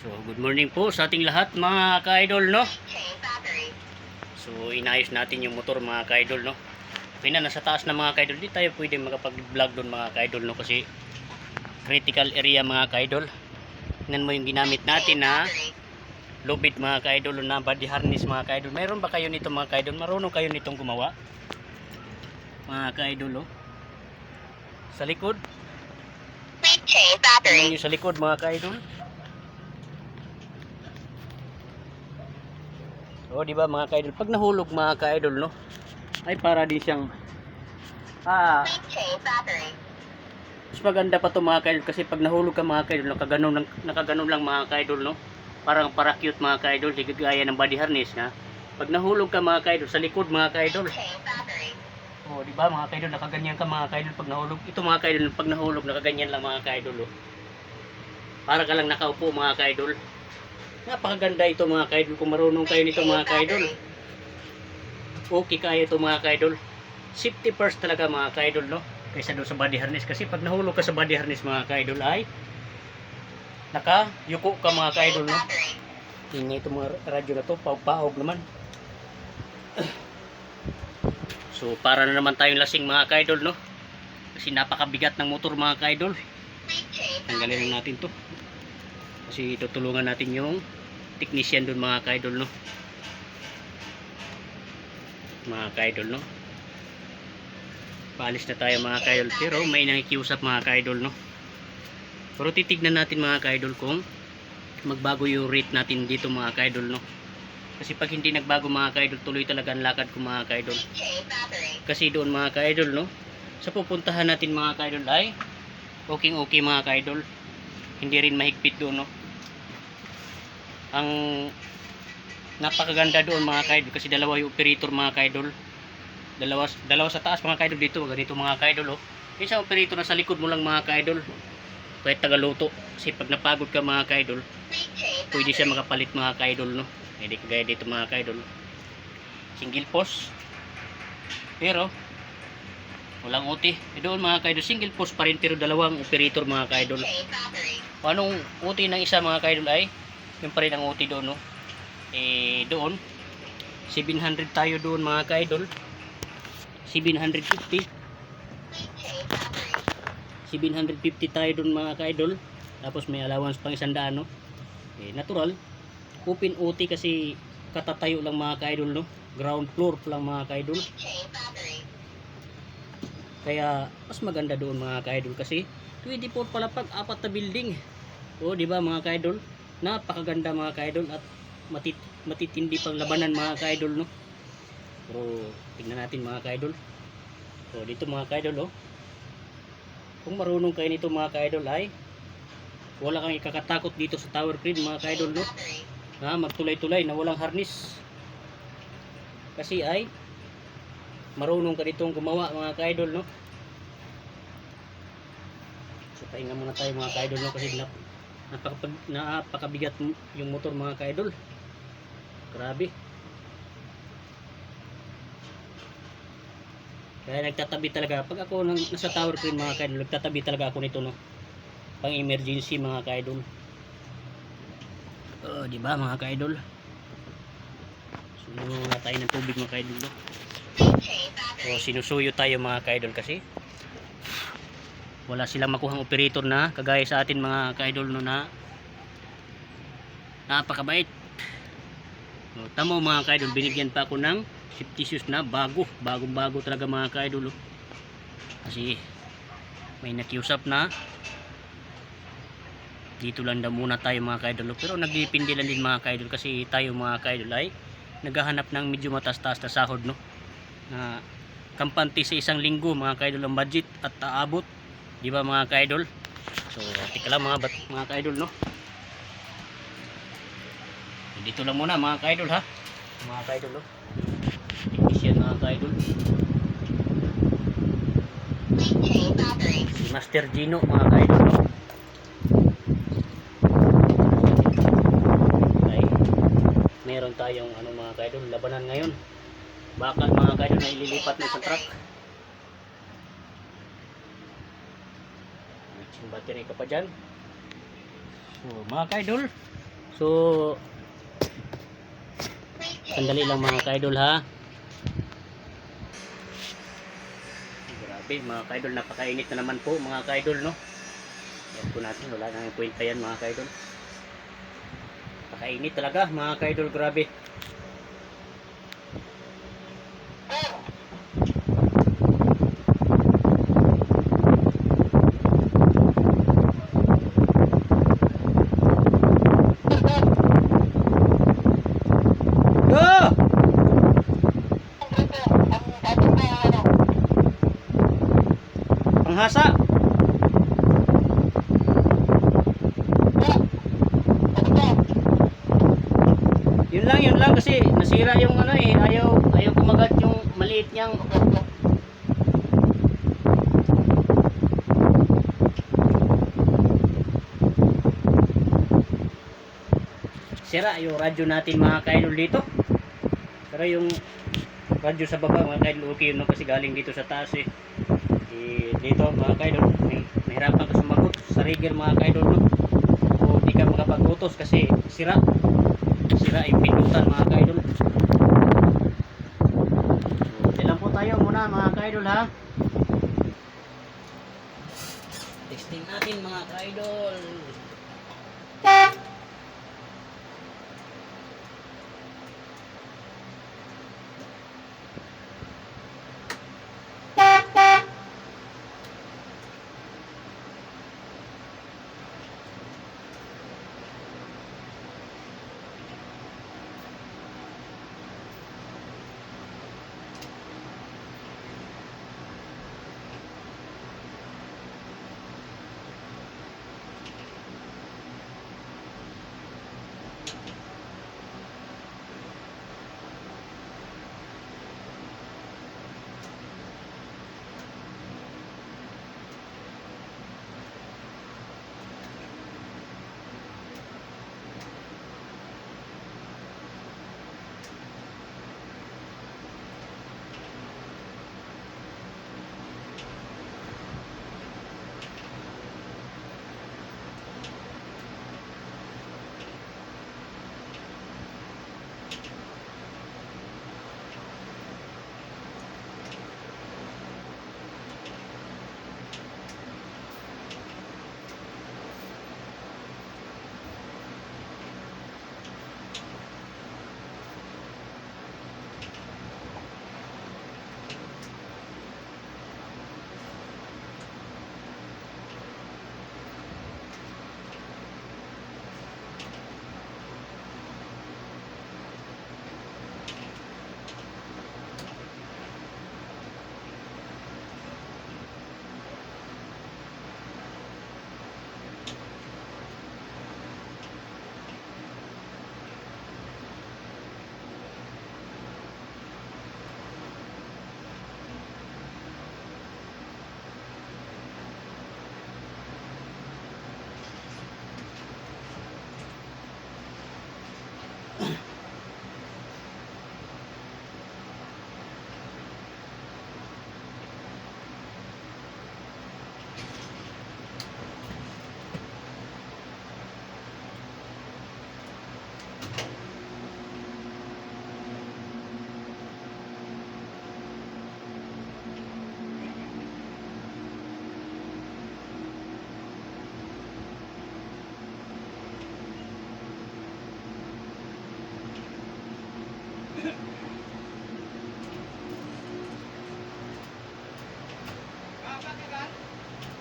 So, good morning po sa ating lahat mga ka-idol, no? So, inayos natin yung motor mga ka-idol, no? Okay na, nasa taas na mga ka-idol. Di tayo pwede makapag-vlog doon mga ka-idol, no? Kasi critical area mga ka-idol. Tingnan mo yung ginamit natin na lubid mga ka-idol na body harness mga ka-idol. Mayroon ba kayo nito mga ka-idol? Marunong kayo nitong gumawa? Mga ka-idol, oh. Sa likod. Sa likod mga ka-idol. O, di ba mga ka-idol? Pag nahulog mga ka-idol, no? Ay para din siyang ah, mas maganda pa to mga ka-idol kasi pag nahulog ka mga ka-idol, nakaganon lang, nakaganon lang mga ka-idol, no? Parang para cute mga ka-idol, di kagaya ng body harness, ha? Pag nahulog ka mga ka-idol, sa likod mga ka-idol. O, di ba mga kaidol, nakaganyan ka mga kaidol pag nahulog. Ito mga kaidol, pag nahulog, nakaganyan lang mga kaidol. Oh. Para ka lang nakaupo mga kaidol. Napakaganda ito mga kaidol. Kung marunong kayo nito mga kaidol, okay kaya ito mga kaidol. Safety first talaga mga kaidol, no? Kaysa doon sa body harness. Kasi pag nahulog ka sa body harness mga kaidol ay nakayuko ka mga kaidol, no? Tingnan ito mga radyo na to, paog naman. So, para na naman tayong lasing mga kaidol, no? Kasi napakabigat ng motor mga kaidol. Tanggalin natin to. Kasi tutulungan natin yung technician doon mga kaidol, no? Mga kaidol, no? Paalis na tayo mga kaidol. Pero may nakikiusap mga kaidol, no? Pero titignan natin mga kaidol kung magbago yung rate natin dito mga kaidol, no? Kasi pag hindi nagbago mga kaidol, tuloy talaga ang lakad ko mga kaidol. Kasi doon mga ka-idol, no? Sa pupuntahan natin mga ka-idol ay okay okay mga ka-idol. Hindi rin mahigpit doon, no? Ang napakaganda doon mga ka-idol kasi dalawa yung operator mga ka-idol. Dalawa, dalawa sa taas mga ka-idol dito, ganito mga ka-idol, oh. Isang operator na sa likod mo lang mga ka-idol. Kahit tagaluto. Kasi pag napagod ka mga ka-idol, pwede siya makapalit mga ka-idol, no? Hindi kagaya dito mga ka-idol. Single post. Pero, walang OT. E doon mga ka-idol, single post pa rin pero dalawang operator mga ka-idol. Anong OT ng isa mga ka-idol ay, yun pa rin ang OT doon, no? Eh, doon, 700 tayo doon mga ka-idol. 750. Quick change battery. 750 tayo doon mga ka-idol. Tapos may allowance pang isang daan, no? Eh, natural. Open OT kasi katatayo lang mga ka-idol, no? Ground floor lang mga ka-idol. Kaya mas maganda doon mga ka-idol kasi 24 pala pag apat na building. O, di ba mga ka-idol? Napakaganda mga ka-idol at matit matitindi pang labanan mga ka-idol, no? Pero tingnan natin mga ka-idol. O, dito mga ka-idol, oh. Kung marunong kayo nito mga ka-idol ay wala kang ikakatakot dito sa tower crane mga ka-idol, no? Na magtulay-tulay na walang harness kasi ay marunong ka ditong gumawa mga ka-idol no so pahinga muna tayo mga ka-idol no kasi napakapag, napakabigat yung motor mga ka-idol grabe kaya nagtatabi talaga pag ako nang, nasa tower crane mga ka-idol nagtatabi talaga ako nito no pang emergency mga ka-idol Oh, di ba mga ka-idol? Suno nga tayo ng tubig mga ka-idol. no? So sinusuyo tayo mga ka-idol kasi wala silang makuhang operator na kagaya sa atin mga ka-idol no na napakabait. So, tamo mga ka-idol, binigyan pa ako ng shoes na bago, bagong bago talaga mga ka-idol. oh. Kasi may nakiusap na dito lang daw muna tayo mga kaidol pero nagdipindi lang din mga kaidol kasi tayo mga kaidol ay naghahanap ng medyo matas-taas na sahod no na kampante sa isang linggo mga kaidol ang budget at aabot di ba mga kaidol? So tika lang mga, bat, mga kaidol no? Dito lang muna mga kaidol ha? Mga kaidol no? Technician mga kaidol. Si Master Gino mga kaidol no? Ay meron tayong ano mga kaidol labanan ngayon. Bakal mga kaidol na ililipat na sa truck May battery ka pa dyan so mga kaidol So, sandali lang mga ka-idol ha. Grabe mga ka-idol, napakainit na naman po mga ka-idol no. Yan po natin, wala nang kwenta yan mga ka-idol. Napakainit talaga mga ka-idol, grabe. Go! Panghasa. Yun lang, yun lang kasi nasira yung ano eh, ayaw ayaw kumagat yung maliit niyang sira yung radyo natin mga kaidol dito. Pero yung radyo sa baba mga kaidol okay yun no? kasi galing dito sa taas eh. Eh, dito mga kaidol, may, mahirapan ka sumagot sa rigger mga kaidol no. O di ka makapag-utos kasi sira. Sira yung pindutan mga kaidol. So, lang po tayo muna mga kaidol ha. Testing natin mga kaidol.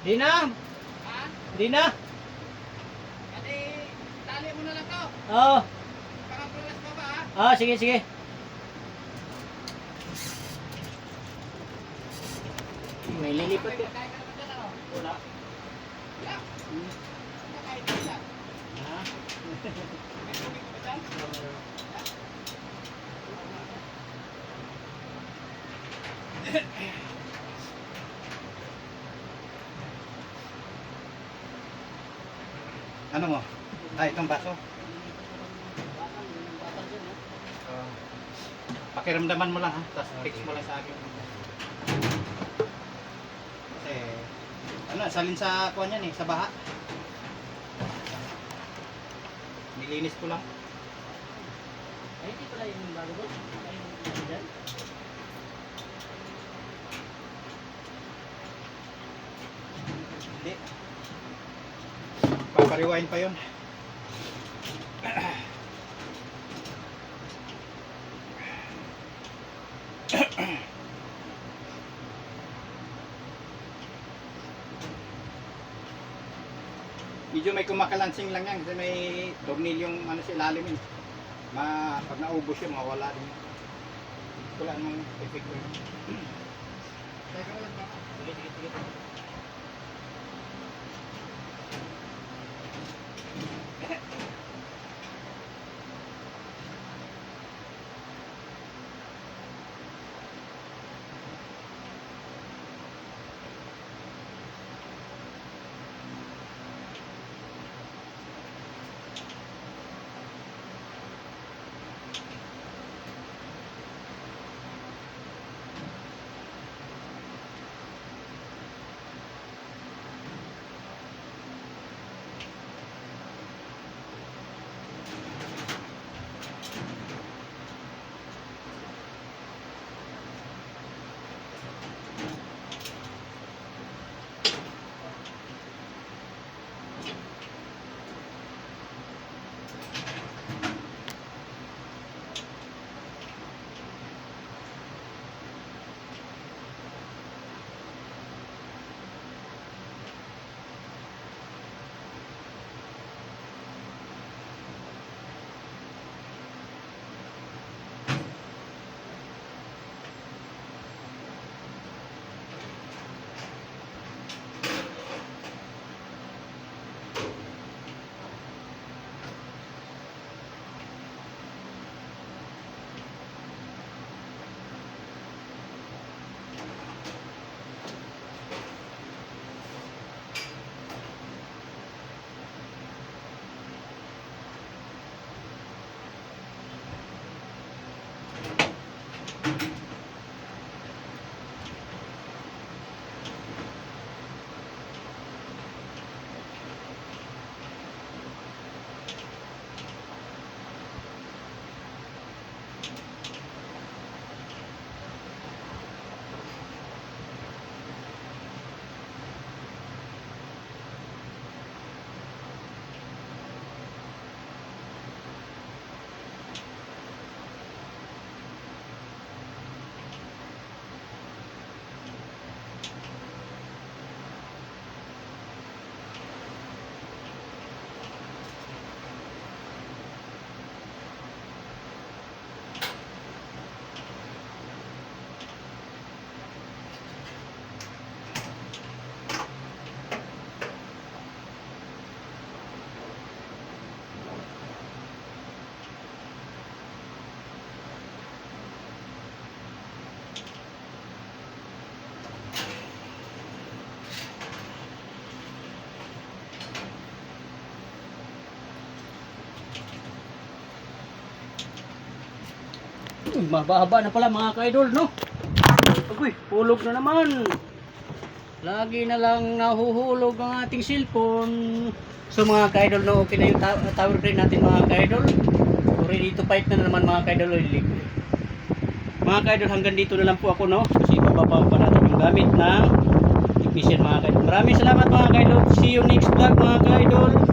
Di na. Di na. Tali mo na lang to. Oo. Ha? Ah, sige, sige. May lilipat ka. Wala. Ano mo? Ah, itong baso. Pakiramdaman mo lang ha, tapos fix mo lang sa akin. Kasi, ano, salin sa kuwan yan eh, sa baha. Nilinis ko lang. Ay, hindi pala yun yung bago doon. Ay, dyan. Hindi. Papariwain pa yun. Kumakalansing lang yan kasi may tornilyong ano sa ilalim yun. Ma, pag naubos yun, mawala din. Wala namang effect yun. Teka lang baka. Sige, sige, sige. Uy, mahaba na pala mga ka-idol, no? Uy, hulog na naman. Lagi na lang nahuhulog ang ating cellphone. So mga ka-idol, no, okay na yung tower crane natin mga ka-idol. So ready to fight na naman mga ka-idol. Mga ka-idol, hanggang dito na lang po ako, no? Kasi bababa pa natin yung gamit ng technician mga ka-idol. Maraming salamat mga ka-idol. See you next vlog mga ka-idol.